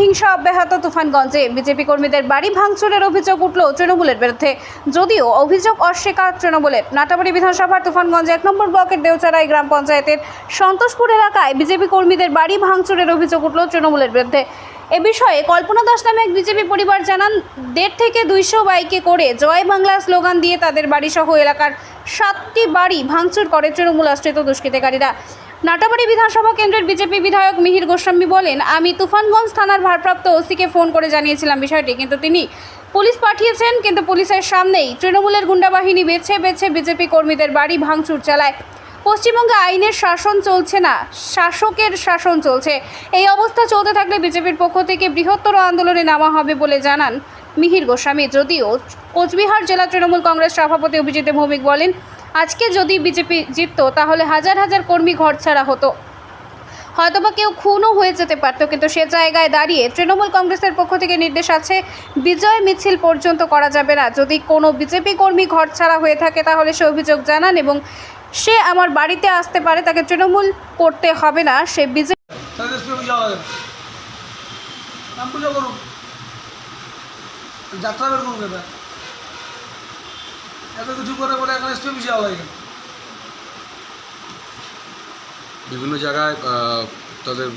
হিংসা অব্যাহত তুফানগঞ্জে। বিজেপি কর্মীদের বাড়ি ভাঙচুরের অভিযোগ উঠল তৃণমূলের বিরুদ্ধে। যদিও অভিযোগ অস্বীকার তৃণমূলের নাটাবাড়ি বিধানসভার তুফানগঞ্জ এক নম্বর ব্লকের দেওচারাই গ্রাম পঞ্চায়েতের সন্তোষপুর এলাকায় বিজেপি কর্মীদের বাড়ি ভাঙচুরের অভিযোগ উঠল তৃণমূলের বিরুদ্ধে। এ বিষয়ে কল্পনা দাস নামে এক বিজেপি পরিবার জানান, দেড় থেকে দুইশো বাইকে করে জয় বাংলা স্লোগান দিয়ে তাদের বাড়িসহ এলাকার সাতটি বাড়ি ভাঙচুর করে তৃণমূল আশ্রিত দুষ্কৃতিকারীরা। নাটাবাড়ি বিধানসভা কেন্দ্রের বিজেপি বিধায়ক মিহির গোস্বামী বলেন, আমি তুফানগঞ্জ থানার ভারপ্রাপ্ত ওসিকে ফোন করে জানিয়েছিলাম বিষয়টি, কিন্তু তিনি পুলিশ পাঠিয়েছেন, কিন্তু পুলিশের সামনেই তৃণমূলের গুন্ডাবাহিনী বেছে বেছে বিজেপি কর্মীদের বাড়ি ভাঙচুর চালায়। পশ্চিমবঙ্গে আইনের শাসন চলছে না, শাসকের শাসন চলছে। এই অবস্থা চলতে থাকলে বিজেপির পক্ষ থেকে বৃহত্তর আন্দোলনে নামা হবে বলে জানান মিহির গোস্বামী। যদিও কোচবিহার জেলা তৃণমূল কংগ্রেস সভাপতি অভিজিৎ ভৌমিক বলেন আজকে যদি বিজেপি জিতত, তাহলে হাজার হাজার কর্মী ঘর ছাড়া হতো। হয়তোবা কেউ খুনও হয়ে যেতে পারত, কিন্তু সে জায়গায় দাঁড়িয়ে তৃণমূল কংগ্রেসের পক্ষ থেকে নির্দেশ আছে, বিজয় মিছিল পর্যন্ত করা যাবে না। যদি কোনো বিজেপি কর্মী ঘর ছাড়া হয়ে থাকে, তাহলে সে অভিযোগ জানান এবং সে আমার বাড়িতে আসতে পারে, তাকে তৃণমূল করতে হবে না, সে বিজেপি যাত্রা বের এটা এত কিছু করে বলে এখন এসপি অফিস যাওয়া কেন? বিভিন্ন জায়গায় তাদের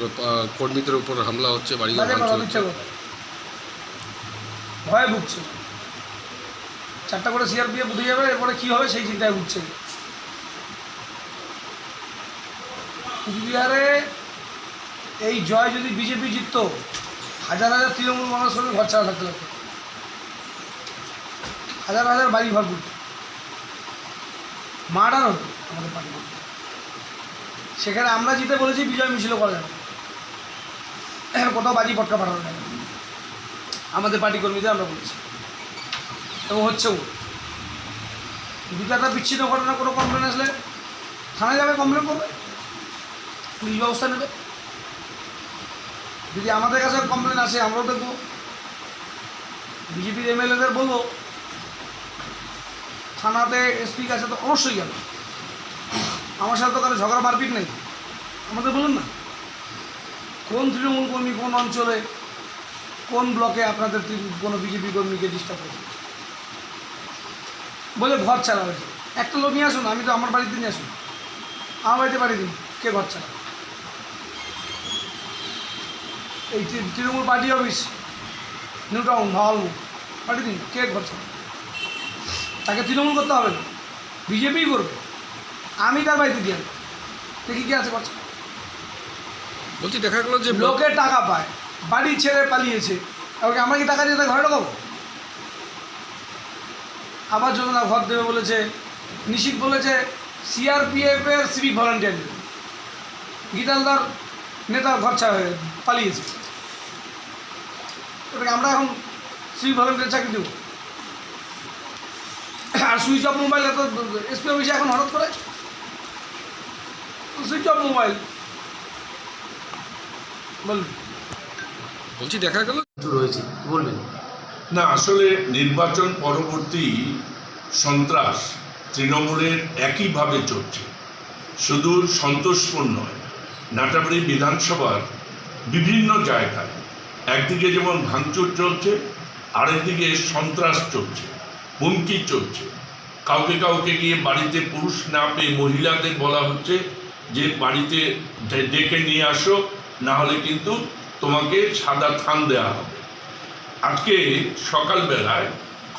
কর্মীদের উপর হামলা হচ্ছে। কথা। ভয়ে ভুগছে। চারটা করে সিআরপিএফ উঠে যাবে এরপরে কী হবে সেই চিন্তায় ভুগছে। কুচবিহারে এই জয় যদি বিজেপি জিততো হাজার হাজার তৃণমূল মানুষ ঘর ছাড়া থাকতে লাগতো হাজার হাজার বাড়ি ঘর করতো মার্ডার হতো আমাদের পার্টি। সেখানে আমরা জিতে বলেছি, বিজয় মিছিল করা যাবে। কোথাও বাজি পটকা পাঠানো যাবে। আমাদের পার্টি কর্মীদের আমরা বলেছি। এবং হচ্ছেও দুটো একটা বিচ্ছিন্ন ঘটনা কোনো কমপ্লেন আসলে থানায় যাবে কমপ্লেন করবে। পুলিশ ব্যবস্থা নেবে। যদি আমাদের কাছে কমপ্লেন আসে, আমরাও দেখব। বিজেপির এমএলএদের বলব থানাতে এসপি কাছে তো অবশ্যই গেল আমার সাথে তো কারও ঝগড়া মারপিট নেই। আমাদের বলুন না, কোন তৃণমূল কর্মী কোন অঞ্চলে কোন ব্লকে আপনাদের কোনো বিজেপি কর্মীকে ডিস্টার্ব করেছে? বলে ঘর ছাড়া হয়েছে। একটা লোক নিয়ে আসুন, আমি তো আমার বাড়িতে নিয়ে আসুন। আমার বাড়িতে পাঠিয়ে দিন, কে ঘর ছাড়া? এই Trinamool party office new town ভাওয়ালমুখ পাঠিয়ে দিন, কে ঘর ছাড়া? তাকে তৃণমূল করতে হবে না। বিজেপিই করবে। আমি তার বাড়িতে দিয়ে। দেখি কি আছে ছাড়া বলছি দেখা গেল যে লোকে টাকা পায়। বাড়ি ছেড়ে পালিয়েছে। ওকে আমরা কি টাকা দিয়ে তার ঘরে ঢোকাবো আবার যোজনা ঘর দেবে বলেছে। নিশিক বলেছে সিআরপিএফ এর সিভিক ভলান্টিয়ার দেবে গীতালদার নেতা ঘর ছাড়া হয়ে পালিয়েছে। ওটাকে আমরা এখন সিভিক ভলান্টিয়ার চাকরি দেবো। আর সুইচ অফ মোবাইল এত এসপি অফিসে এখন হঠাৎ করে? Switch off mobile. বলছি দেখা গেল? রয়েছে বলবেন? না আসলে নির্বাচন পরবর্তী সন্ত্রাস তৃণমূলের একইভাবে চলছে। শুধু সন্তোষপুর নয় নাটাবাড়ি বিধানসভার বিভিন্ন জায়গায়। একদিকে যেমন ভাঙচুর চলছে আরেকদিকে সন্ত্রাস চলছে। হুমকি চলছে। কাউকে কাউকে গিয়ে বাড়িতে পুরুষ না পেয়ে মহিলাদের বলা হচ্ছে যে বাড়িতে ডেকে নিয়ে আসো, না হলে কিন্তু তোমাকে সাদা থান দেওয়া হবে। আজকে সকালবেলায়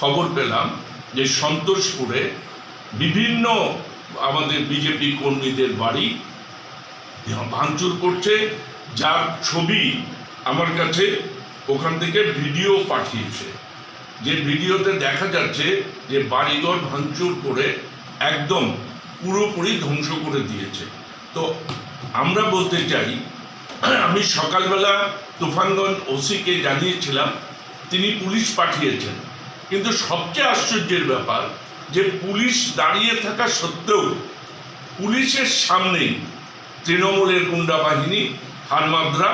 খবর পেলাম যে সন্তোষপুরে বিভিন্ন আমাদের বিজেপি কর্মীদের বাড়ি ভাঙচুর করছে। যার ছবি আমার কাছে ওখান থেকে ভিডিও পাঠিয়েছে। যে ভিডিওতে দেখা যাচ্ছে যে বাড়িঘর ভাঙচুর করে একদম পুরোপুরি ধ্বংস করে দিয়েছে। তো আমরা বলতে চাই, আমি সকালবেলা তুফানগঞ্জ ওসিকে জানিয়েছিলাম, তিনি পুলিশ পাঠিয়েছেন। কিন্তু সবচেয়ে আশ্চর্যের ব্যাপার যে পুলিশ দাঁড়িয়ে থাকা সত্ত্বেও পুলিশের সামনেই তৃণমূলের গুন্ডা বাহিনী হারমাদ্রা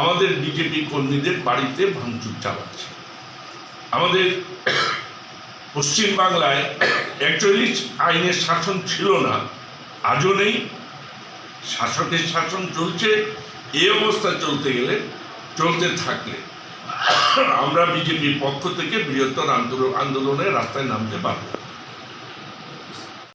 আমাদের বিজেপি কর্মীদের বাড়িতে ভাঙচুর চালাচ্ছে। আমাদের পশ্চিমবাংলায় একচল্লিশ আইনের শাসন ছিল না, আজও নেই। শাসকের শাসন চলছে, এ অবস্থা চলতে গেলে, চলতে থাকলে। আমরা বিজেপির পক্ষ থেকে বৃহত্তর আন্দোলন রাস্তায় নামতে পারব